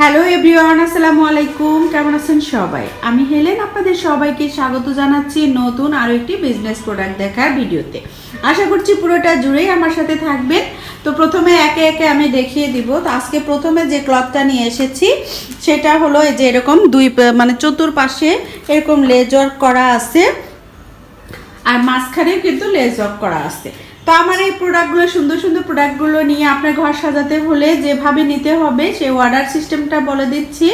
Hello everyone আসসালামু আলাইকুম। কেমন আছেন সবাই? আমি হেলেন, আপনাদের সবাইকে স্বাগত জানাচ্ছি নতুন আরও একটি বিজনেস প্রোডাক্ট দেখার ভিডিওতে। আশা করছি পুরোটা জুড়েই আমার সাথে থাকবেন। তো প্রথমে একে একে আমি দেখিয়ে দিব। তো আজকে প্রথমে যে ক্লথটা নিয়ে এসেছি, সেটা হলো যে এরকম দুই মানে চতুর্পাশে এরকম লেজ ওয়ার্ক করা আছে। আর মাঝখানে কিন্তু লেজ ওয়ার্ক করা আছে। তো আমার এই প্রোডাক্টগুলো সুন্দর সুন্দর প্রোডাক্টগুলো নিয়ে আপনার ঘর সাজাতে হলে যেভাবে নিতে হবে, সেই অর্ডার সিস্টেমটা বলে দিচ্ছি।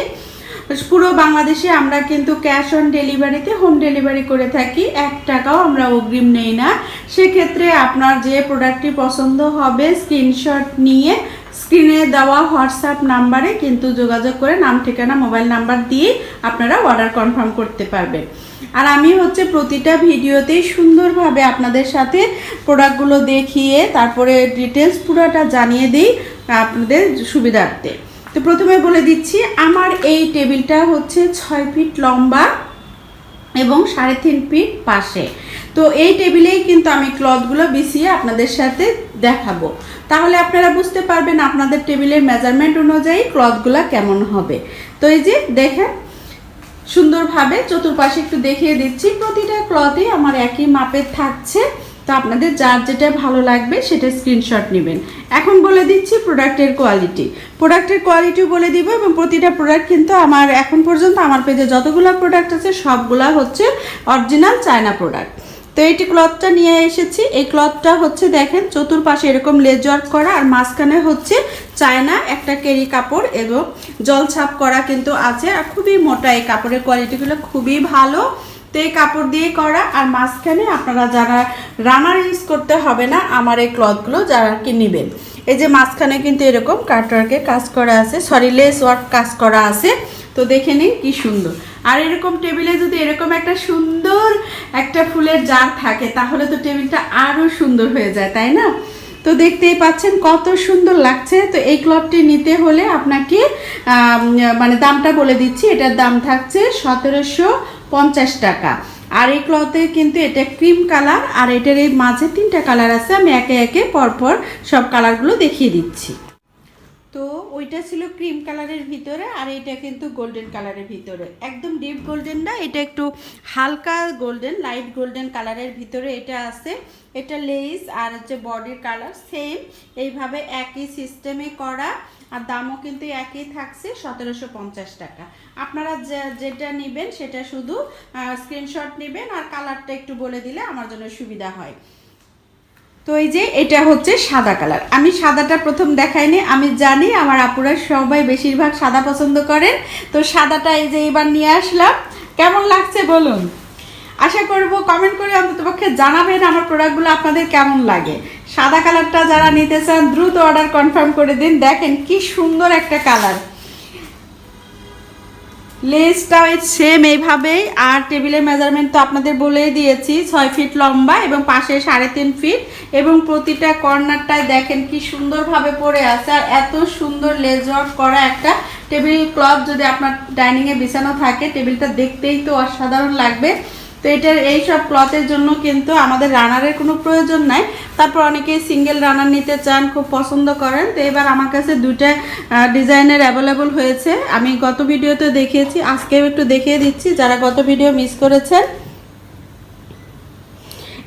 পুরো বাংলাদেশে আমরা কিন্তু ক্যাশ অন ডেলিভারিতে হোম ডেলিভারি করে থাকি, এক টাকাও আমরা অগ্রিম নেই না। সেক্ষেত্রে আপনার যে প্রোডাক্টটি পছন্দ হবে স্ক্রিনশট নিয়ে স্ক্রিনে দেওয়া হোয়াটসঅ্যাপ নাম্বারে কিন্তু যোগাযোগ করে নাম, ঠিকানা, মোবাইল নাম্বার দিয়ে আপনারা অর্ডার কনফার্ম করতে পারবেন। আর আমি হচ্ছে প্রতিটা ভিডিওতেই সুন্দরভাবে আপনাদের সাথে প্রোডাক্টগুলো দেখিয়ে, তারপরে ডিটেলস পুরোটা জানিয়ে দিই আপনাদের সুবিধার্থে। তো প্রথমে বলে দিচ্ছি, আমার এই টেবিলটা হচ্ছে ছয় ফিট লম্বা এবং সাড়ে তিন ফিট পাশে। তো এই টেবিলেই কিন্তু আমি ক্লথগুলো বিছিয়ে আপনাদের সাথে দেখাবো। তাহলে আপনারা বুঝতে পারবেন আপনাদের টেবিলের মেজারমেন্ট অনুযায়ী ক্লথগুলো কেমন হবে। তো এই যে দেখেন, সুন্দরভাবে চতুর্পাশে একটু দেখিয়ে দিচ্ছি, প্রতিটা ক্লথই আমার একই মাপের থাকছে। তো আপনাদের যার যেটা ভালো লাগবে সেটা স্ক্রিনশট নেবেন। এখন বলে দিচ্ছি প্রোডাক্টের কোয়ালিটি প্রোডাক্টের কোয়ালিটিও বলে দিব এবং প্রতিটা প্রোডাক্ট কিন্তু আমার এখন পর্যন্ত আমার পেজে যতগুলো প্রোডাক্ট আছে সবগুলা হচ্ছে অরিজিনাল চায়না প্রোডাক্ট তো এইটি ক্লথটা নিয়ে এসেছি, এই ক্লথটা হচ্ছে দেখেন চতুর্পাশে এরকম লেজ ওয়ার্ক করা আর মাঝখানে হচ্ছে চায়না একটা কেরি কাপড় এবং জল ছাপ করা কিন্তু আছে আর খুবই মোটা এই কাপড়ের কোয়ালিটিগুলো খুবই ভালো। তো এই কাপড় দিয়ে করা আর মাঝখানে আপনারা যারা রানার ইউজ করতে হবে না, আমার এই ক্লথগুলো যারা কি নেবেন। এই যে মাঝখানে কিন্তু এরকম কাটওয়ার্কের কাজ করা আছে সরি লেস ওয়ার্ক কাজ করা আছে। তো দেখে নিন কি সুন্দর। আর এরকম টেবিলে যদি এরকম একটা সুন্দর একটা ফুলের জার থাকে, তাহলে তো টেবিলটা আরও সুন্দর হয়ে যায়, তাই না? তো দেখতেই পাচ্ছেন কত সুন্দর লাগছে। তো এই ক্লথটি নিতে হলে আপনাকে মানে দামটা বলে দিচ্ছি, এটার দাম থাকছে সতেরোশো পঞ্চাশ টাকা। আর এই ক্লথে কিন্তু এটা ক্রিম কালার, আর এটার এই মাঝে তিনটা কালার আছে, আমি একে একে পরপর সব কালারগুলো দেখিয়ে দিচ্ছি। ওইটা ছিল ক্রিম কালারের ভিতরে আর এটা কিন্তু গোল্ডেন কালারের ভিতরে। একদম ডিপ গোল্ডেন না, এটা একটু হালকা গোল্ডেন লাইট গোল্ডেন কালারের ভিতরে এটা আছে। এটা লেস আর হচ্ছে বডির কালার সেম এইভাবে একই সিস্টেমে করা আর দামও কিন্তু একই থাকছে সতেরোশো পঞ্চাশ টাকা। আপনারা যেটা নেবেন সেটা শুধু স্ক্রিনশট নেবেন আর কালারটা একটু বলে দিলে আমার জন্য সুবিধা হয়। তো এই যে এটা হচ্ছে সাদা কালার। আমি সাদাটা প্রথম দেখাইনি, আমি জানি আমার আপুরা সবাই বেশিরভাগ সাদা পছন্দ করেন। তো সাদাটা এই যে এবার নিয়ে আসলাম। কেমন লাগছে বলুন? আশা করব কমেন্ট করে অন্ততপক্ষে জানাবেন আমার প্রোডাক্টগুলো আপনাদের কেমন লাগে। সাদা কালারটা যারা নিতে চান, দ্রুত অর্ডার কনফার্ম করে দিন। দেখেন কি সুন্দর একটা কালার। লেসটা সেম এইভাবেই, আর টেবিলের মেজারমেন্ট তো আপনাদের বলেই দিয়েছি, ছয় ফিট লম্বা এবং পাশে সাড়ে তিন ফিট এবং প্রতিটা কর্নারটায় দেখেন কি সুন্দরভাবে পড়ে আছে, আর এত সুন্দর লেজ ওয়ার্ক করা একটা টেবিল ক্লথ যদি আপনার ডাইনিংয়ে বিছানো থাকে টেবিলটা দেখতেই তো অসাধারণ লাগবে। তো এটার এই সব ক্লথের জন্য কিন্তু আমাদের রানারের কোনো প্রয়োজন নাই। তারপর অনেকেই সিঙ্গেল রানার নিতে চান, খুব পছন্দ করেন। তো এবার আমার কাছে দুইটা ডিজাইনের অ্যাভেলেবল হয়েছে। আমি গত ভিডিওতে দেখিয়েছি, আজকেও একটু দেখিয়ে দিচ্ছি। যারা গত ভিডিও মিস করেছেন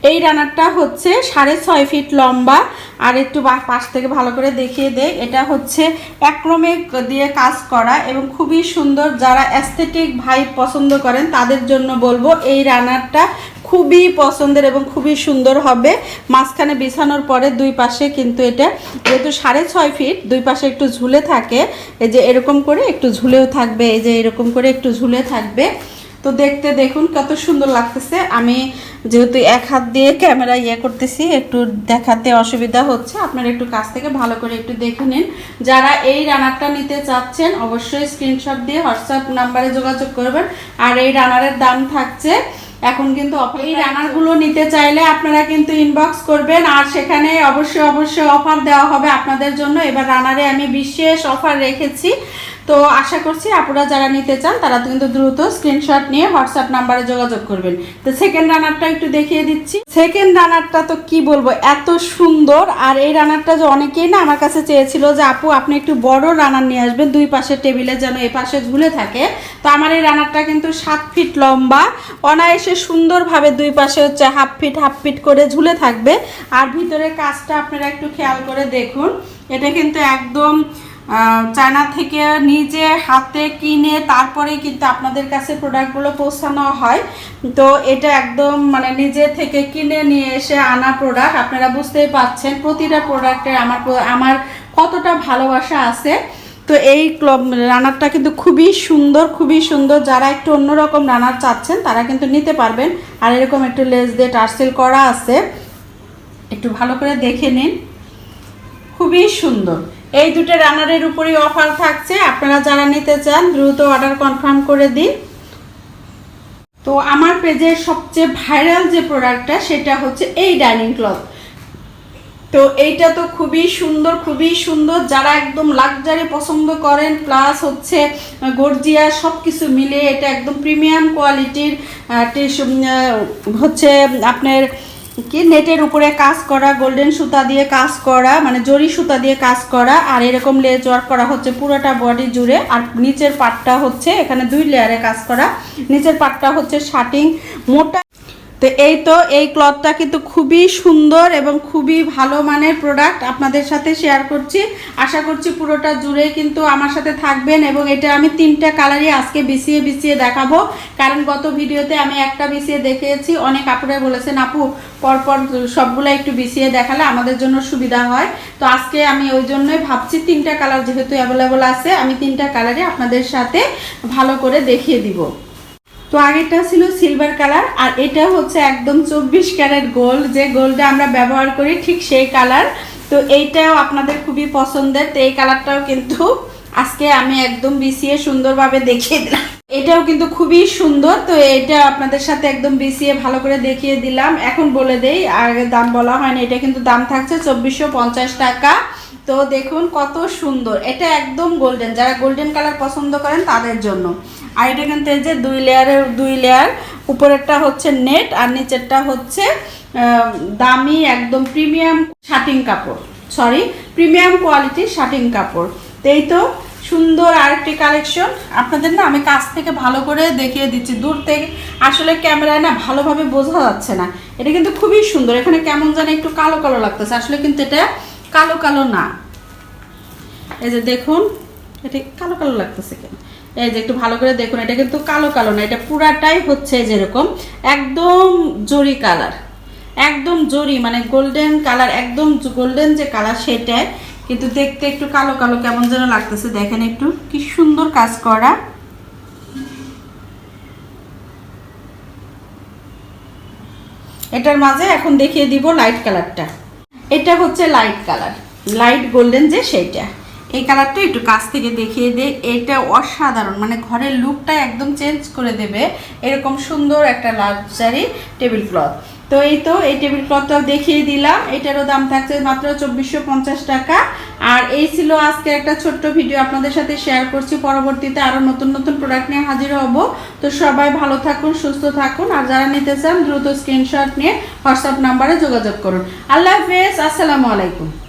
এই রানারটা হচ্ছে সাড়ে ছয় ফিট লম্বা, আর একটু পাশ থেকে ভালো করে দেখিয়ে দেয় এটা হচ্ছে অ্যাক্রোমিক দিয়ে কাজ করা এবং খুবই সুন্দর। যারা অ্যাস্থেটিক ভাই পছন্দ করেন, তাদের জন্য বলব এই রানারটা খুবই পছন্দের এবং খুবই সুন্দর হবে। মাঝখানে বিছানোর পরে দুই পাশে কিন্তু এটা, যেহেতু সাড়ে ছয় ফিট, দুই পাশে একটু ঝুলে থাকে। এই যে এরকম করে একটু ঝুলেও থাকবে, এই যে এরকম করে একটু ঝুলে থাকবে। তো দেখতে দেখুন কত সুন্দর লাগতেছে। আমি যেহেতু এক হাত দিয়ে ক্যামেরা ইয়ে করতেছি একটু দেখাতে অসুবিধা হচ্ছে। আপনারা একটু কাছ থেকে ভালো করে একটু দেখে নিন। যারা এই রানারটা নিতে চাচ্ছেন অবশ্যই স্ক্রিনশট দিয়ে হোয়াটসঅ্যাপ নাম্বারে যোগাযোগ করবেন। আর এই রানারের দাম থাকছে এখন কিন্তু অফার এই রানারগুলো নিতে চাইলে আপনারা কিন্তু ইনবক্স করবেন আর সেখানে অবশ্যই অবশ্যই অফার দেওয়া হবে আপনাদের জন্য। এবার রানারে আমি বিশেষ অফার রেখেছি। তো আশা করছি আপুরা যারা নিতে চান, তারা কিন্তু দ্রুত স্ক্রিনশট নিয়ে হোয়াটসঅ্যাপ নাম্বারে যোগাযোগ করবেন। তো সেকেন্ড রানারটা একটু দেখিয়ে দিচ্ছি। সেকেন্ড রানারটা তো কি বলব, এত সুন্দর। আর এই রানারটা যে অনেকেই না আমার কাছে চেয়েছিল যে, আপু, আপনি একটু বড় রানার নিয়ে আসবেন, দুই পাশে টেবিলে যেন এ পাশে ঝুলে থাকে। তো আমার এই রানারটা কিন্তু সাত ফিট লম্বা, অনায়াসে সুন্দরভাবে দুই পাশে হচ্ছে হাফ ফিট হাফ ফিট করে ঝুলে থাকবে। আর ভিতরে কাজটা আপনারা একটু খেয়াল করে দেখুন। এটা কিন্তু একদম চায়না থেকে নিজে হাতে কিনে তারপরে কিন্তু আপনাদের কাছে প্রোডাক্টগুলো পৌঁছানো হয়। তো এটা একদম মানে নিজে থেকে কিনে নিয়ে এসে আনা প্রোডাক্ট আপনারা বুঝতেই পাচ্ছেন প্রতিটা প্রোডাক্টের আমার আমার কতটা ভালোবাসা আছে। তো এই রানারটা কিন্তু খুবই সুন্দর খুবই সুন্দর। যারা একটু অন্যরকম রানার চাচ্ছেন, তারা কিন্তু নিতে পারবেন। আর এরকম একটু লেস দিয়ে টার্সেল করা আছে। একটু ভালো করে দেখে নিন। খুবই সুন্দর। এই দুটো রানারের উপরেই অফার থাকছে। আপনারা যারা নিতে চান, দ্রুত অর্ডার কনফার্ম করে দিন। তো আমার পেজের সবচেয়ে ভাইরাল যে প্রোডাক্টটা, সেটা হচ্ছে এই ডাইনিং ক্লথ। তো এইটা তো খুবই সুন্দর খুবই সুন্দর। যারা একদম লাক্সারি পছন্দ করেন, প্লাস হচ্ছে গর্জিয়া সব কিছু মিলে এটা একদম প্রিমিয়াম কোয়ালিটির হচ্ছে আপনার কি? নেটের উপরে কাজ করা, গোল্ডেন সুতা দিয়ে কাজ করা মানে জরি সুতা দিয়ে কাজ করা, আর এরকম লেজ ওয়ার্ক করা হচ্ছে পুরোটা বডি জুড়ে, আর নিচের পাটটা হচ্ছে এখানে দুই লেয়ারে কাজ করা। নিচের পাটটা হচ্ছে শার্টিং মোটা তো এই তো, এই ক্লথটা কিন্তু খুবই সুন্দর এবং খুবই ভালো মানের প্রোডাক্ট আপনাদের সাথে শেয়ার করছি। আশা করছি পুরোটা জুড়ে কিন্তু আমার সাথে থাকবেন এবং এটা আমি তিনটা কালারই আজকে বিছিয়ে বিছিয়ে দেখাবো। কারণ গত ভিডিওতে আমি একটা বিছিয়ে দেখিয়েছি, অনেক আপুরাই বলেছেন, আপু, পরপর সবগুলো একটু বিছিয়ে দেখালে আমাদের জন্য সুবিধা হয়। তো আজকে আমি ওই জন্যই ভাবছি তিনটা কালার যেহেতু অ্যাভেলেবল আছে, আমি তিনটা কালারই আপনাদের সাথে ভালো করে দেখিয়ে দিব। তো আগেরটা ছিল সিলভার কালার আর এটা হচ্ছে একদম চব্বিশ ক্যারেট গোল্ড যে গোল্ডটা আমরা ব্যবহার করি ঠিক সেই কালার তো এইটাও আপনাদের খুবই পছন্দের, তো এই কালারটাও কিন্তু আজকে আমি একদম বিছিয়ে সুন্দরভাবে দেখিয়ে দিলাম। এটাও কিন্তু খুবই সুন্দর, তো এটা আপনাদের সাথে একদম বিছিয়ে ভালো করে দেখিয়ে দিলাম। এখন বলে দেই আগে দাম বলা হয়নি এটা কিন্তু দাম থাকছে চব্বিশশো টাকা। তো দেখুন কত সুন্দর, এটা একদম গোল্ডেন যারা গোল্ডেন কালার পছন্দ করেন তাদের জন্য। আর এটা কিন্তু এই যে দুই লেয়ারের দুই লেয়ার উপরেরটা হচ্ছে নেট আর নিচেরটা হচ্ছে দামি একদম প্রিমিয়াম শার্টিং কাপড়। সরি প্রিমিয়াম কোয়ালিটির শার্টিং কাপড়। তো এই তো সুন্দর আরেকটি কালেকশন আপনাদের না আমি কাছ থেকে ভালো করে দেখিয়ে দিচ্ছি। দূর থেকে আসলে ক্যামেরায় না ভালোভাবে বোঝা যাচ্ছে না। এটা কিন্তু খুবই সুন্দর। এখানে কেমন জানি একটু কালো কালো লাগতেছে। আসলে কিন্তু এটা কালো কালো না। এই যে দেখুন, এটা কালো কালো লাগতেছে কেন? এই যে একটু ভালো করে দেখুন, এটা কিন্তু কালো কালো না, এটা পুরাটাই হচ্ছে যেরকম একদম জরি কালার, একদম জরি মানে গোল্ডেন কালার, একদম গোল্ডেন যে কালার সেটাই কিন্তু দেখতে একটু কালো কালো কেমন যেন লাগতেছে, দেখেন একটু, কি সুন্দর কাজ করা। এটার মাঝে এখন দেখিয়ে দিব লাইট কালারটা এটা হচ্ছে লাইট কালার লাইট গোল্ডেন যে সেইটা এই কালারটা একটু কাছ থেকে দেখিয়ে দে। এটা অসাধারণ মানে ঘরের লুকটা একদম চেঞ্জ করে দেবে এরকম সুন্দর একটা লাক্সারি টেবিল ক্লথ তো এই তো, এই টেবিল ক্লথটাও দেখিয়ে দিলাম। এটারও দাম থাকছে মাত্র চব্বিশশো পঞ্চাশ টাকা। আর এই ছিল আজকে একটা ছোট্ট ভিডিও আপনাদের সাথে শেয়ার করছি। পরবর্তীতে আরও নতুন নতুন প্রোডাক্ট নিয়ে হাজির হব। তো সবাই ভালো থাকুন, সুস্থ থাকুন। আর যারা নিতে চান, দ্রুত স্ক্রিনশট নিয়ে হোয়াটসঅ্যাপ নাম্বারে যোগাযোগ করুন। আল্লাহ হাফেজ, আসসালামু আলাইকুম।